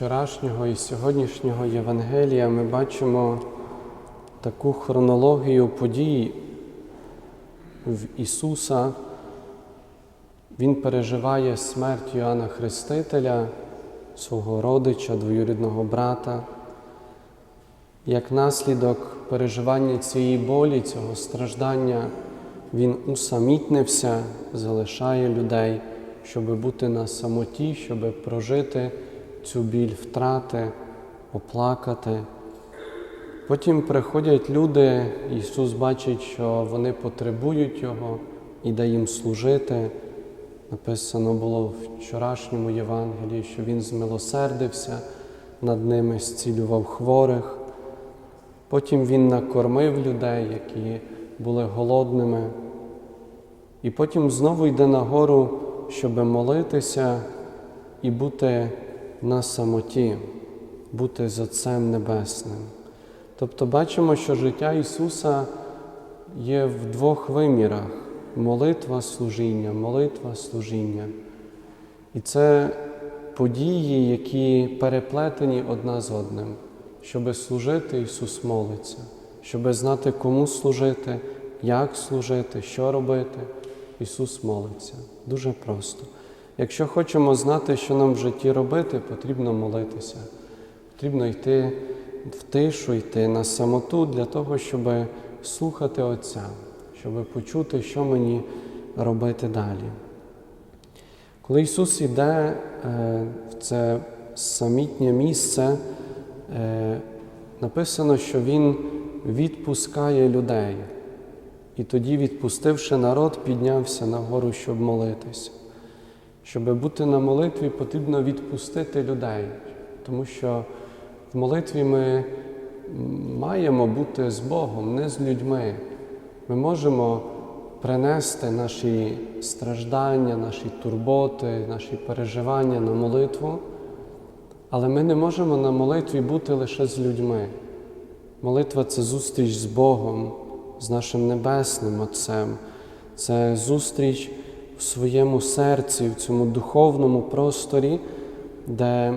вчорашнього і сьогоднішнього Євангелія ми бачимо таку хронологію подій в Ісуса. Він переживає смерть Йоанна Хрестителя, свого родича, двоюрідного брата. Як наслідок переживання цієї болі, цього страждання, він усамітнився, залишає людей, щоб бути на самоті, щоб прожити цю біль втрати, оплакати. Потім приходять люди, Ісус бачить, що вони потребують Його, іде їм служити. Написано було в вчорашньому Євангелії, що Він змилосердився над ними, зцілював хворих. Потім Він накормив людей, які були голодними. І потім знову йде на гору, щоб молитися і бути на самоті, бути з Отцем Небесним. Тобто бачимо, що життя Ісуса є в двох вимірах молитва служіння, молитва служіння. І це події, які переплетені одна з одним. Щоб служити, Ісус молиться, щоб знати, кому служити, як служити, що робити. Ісус молиться. Дуже просто. Якщо хочемо знати, що нам в житті робити, потрібно молитися. Потрібно йти в тишу, йти на самоту для того, щоб слухати Отця, щоб почути, що мені робити далі. Коли Ісус йде в це самітнє місце, написано, що Він відпускає людей. І тоді, відпустивши народ, піднявся на гору, щоб молитися. Щоб бути на молитві, потрібно відпустити людей, тому що в молитві ми маємо бути з Богом, не з людьми. Ми можемо принести наші страждання, наші турботи, наші переживання на молитву, але ми не можемо на молитві бути лише з людьми. Молитва це зустріч з Богом, з нашим Небесним Отцем, це зустріч в своєму серці, в цьому духовному просторі, де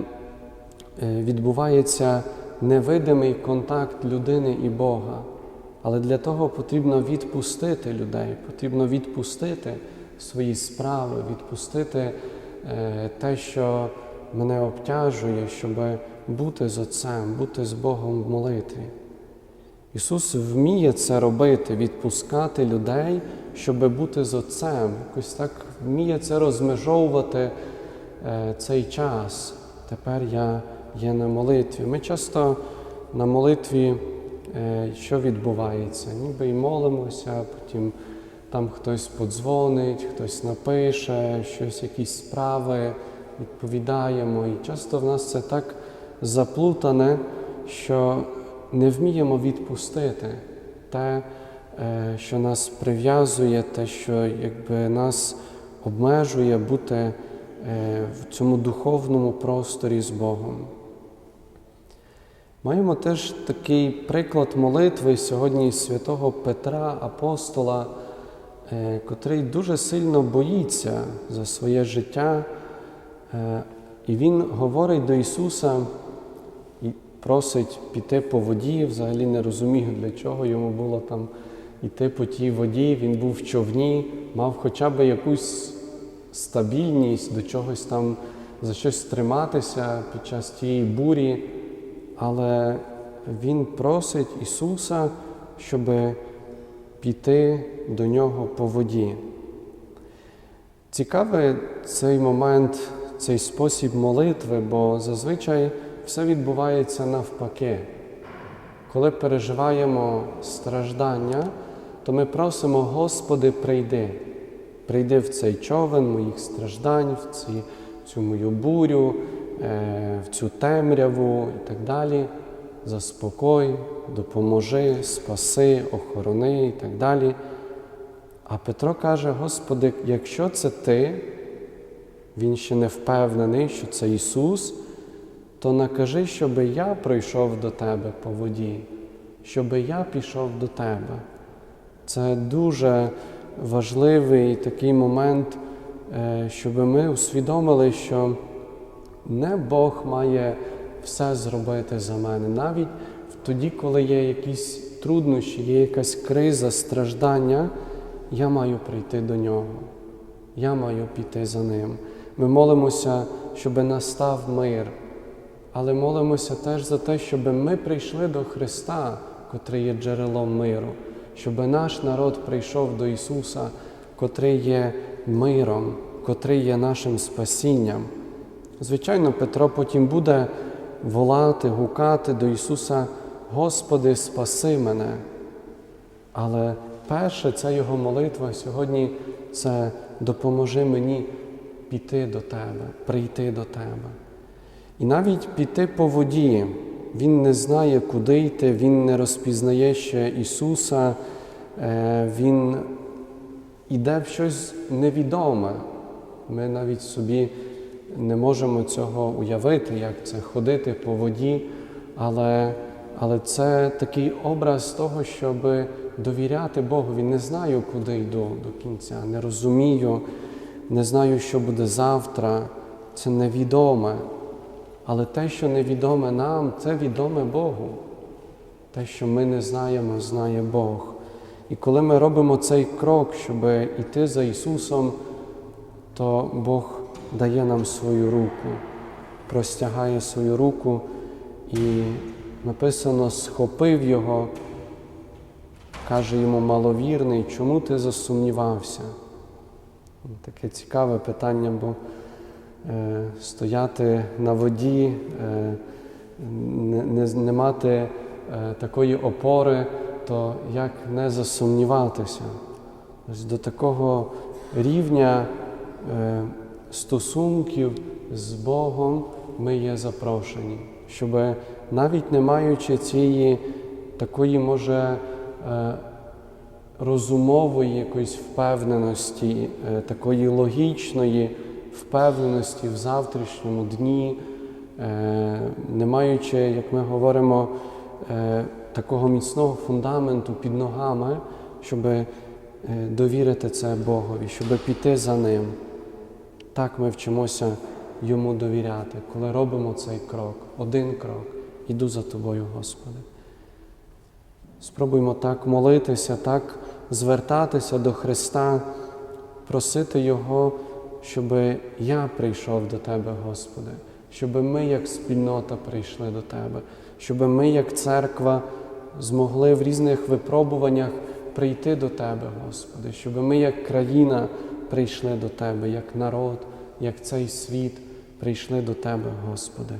відбувається невидимий контакт людини і Бога. Але для того потрібно відпустити людей, потрібно відпустити свої справи, відпустити те, що мене обтяжує, щоб бути з Отцем, бути з Богом в молитві. Ісус вміє це робити, відпускати людей, щоб бути з Отцем. Якось так вміє це розмежовувати цей час. Тепер я є на молитві. Ми часто на молитві, що відбувається? Ніби й молимося, потім там хтось подзвонить, хтось напише, щось, якісь справи відповідаємо. І часто в нас це так заплутане, що не вміємо відпустити те, що нас прив'язує, те, що якби нас обмежує бути в цьому духовному просторі з Богом. Маємо теж такий приклад молитви сьогодні святого Петра, апостола, котрий дуже сильно боїться за своє життя, і він говорить до Ісуса просить піти по воді, взагалі не розуміє, для чого йому було там йти по тій воді. Він був в човні, мав хоча б якусь стабільність, до чогось там за щось триматися під час тієї бурі. Але Він просить Ісуса, щоб піти до нього по воді. Цікавий цей момент, цей спосіб молитви, бо зазвичай все відбувається навпаки. Коли переживаємо страждання, то ми просимо, Господи, прийди, прийди в цей човен моїх страждань, в ці, цю мою бурю, в цю темряву і так далі. Заспокой, допоможи, спаси, охорони і так далі. А Петро каже: Господи, якщо це Ти, він ще не впевнений, що це Ісус, то накажи, щоб я прийшов до Тебе по воді, щоб я пішов до Тебе. Це дуже важливий такий момент, щоб ми усвідомили, що Не Бог має все зробити за мене. Навіть тоді, коли є якісь труднощі, є якась криза, страждання, я маю прийти до нього. Я маю піти за ним. Ми молимося, щоб настав мир, але молимося теж за те, щоб ми прийшли до Христа, котрий є джерелом миру, щоб наш народ прийшов до Ісуса, котрий є миром, котрий є нашим спасінням. Звичайно, Петро потім буде волати, гукати до Ісуса, Господи, спаси мене. Але перше, ця його молитва сьогодні це допоможи мені піти до Тебе, прийти до Тебе. І навіть піти по воді. Він не знає, куди йти, він не розпізнає ще Ісуса, е, Він іде в щось невідоме. Ми навіть собі не можемо цього уявити, як це ходити по воді, але, але це такий образ того, щоб довіряти Богу. Він не знаю, куди йду до кінця, не розумію, не знаю, що буде завтра. Це невідоме. Але те, що невідоме нам, це відоме Богу. Те, що ми не знаємо, знає Бог. І коли ми робимо цей крок, щоб йти за Ісусом, то Бог дає нам свою руку, простягає свою руку і написано, схопив його, каже йому маловірний, чому ти засумнівався? Таке цікаве питання, бо стояти на воді, е, не, не, мати е, такої опори, то як не засумніватися? Ось до такого рівня е, стосунків з Богом ми є запрошені, щоб навіть не маючи цієї такої, може, е, розумової якоїсь впевненості, е, такої логічної впевненості в завтрашньому дні, е, не маючи, як ми говоримо, е, такого міцного фундаменту під ногами, щоб довірити це Богові, щоб піти за ним. Так ми вчимося йому довіряти, коли робимо цей крок, один крок, іду за тобою, Господи. Спробуймо так молитися, так звертатися до Христа, просити Його, щоб я прийшов до Тебе, Господи, щоб ми, як спільнота, прийшли до Тебе, щоб ми, як церква, змогли в різних випробуваннях прийти до Тебе, Господи, щоб ми, як країна, прийшли до Тебе, як народ, як цей світ прийшли до Тебе, Господи.